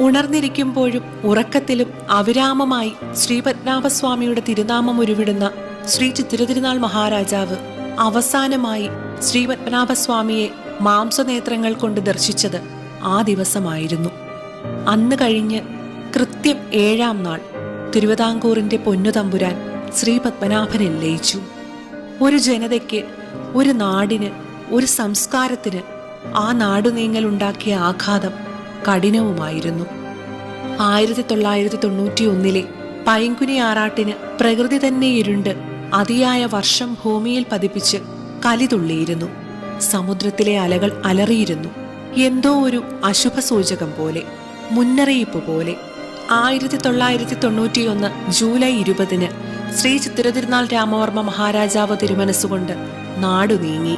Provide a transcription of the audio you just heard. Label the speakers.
Speaker 1: ഉണർന്നിരിക്കുമ്പോഴും ഉറക്കത്തിലും അവിരാമമായി ശ്രീപത്മനാഭസ്വാമിയുടെ തിരുനാമം ഉരുവിടുന്ന ശ്രീ ചിത്തിരതിരുനാൾ മഹാരാജാവ് അവസാനമായി ശ്രീപത്മനാഭസ്വാമിയെ മാംസനേത്രങ്ങൾ കൊണ്ട് ദർശിച്ചത് ആ ദിവസമായിരുന്നു. അന്ന് കഴിഞ്ഞ് കൃത്യം ഏഴാം നാൾ തിരുവിതാംകൂറിന്റെ പൊന്നുതമ്പുരാൻ ശ്രീ പത്മനാഭനിൽ ലയിച്ചു. ഒരു ജനതയ്ക്ക് ഒരു നാടിന് ഒരു സംസ്കാരത്തിന് ആ നാടുനീങ്ങൽ ഉണ്ടാക്കിയ ആഘാതം കഠിനവുമായിരുന്നു. ആയിരത്തി തൊള്ളായിരത്തി തൊണ്ണൂറ്റി ഒന്നിലെ പൈങ്കുനി ആറാട്ടിന് പ്രകൃതി തന്നെ ഇരുണ്ട് അതിയായ വർഷം ഭൂമിയിൽ പതിപ്പിച്ച് കലിതുള്ളിയിരുന്നു സമുദ്രത്തിലെ അലകൾ അലറിയിരുന്നു. എന്തോ ഒരു അശുഭ സൂചകം പോലെ മുന്നറിയിപ്പ് പോലെ. ആയിരത്തി തൊള്ളായിരത്തി തൊണ്ണൂറ്റിയൊന്ന് ജൂലൈ ഇരുപതിന് ശ്രീ ചിത്തിരതിരുനാൾ രാമവർമ്മ മഹാരാജാവ് തിരുമനസ്സുകൊണ്ട് നാടു നീങ്ങി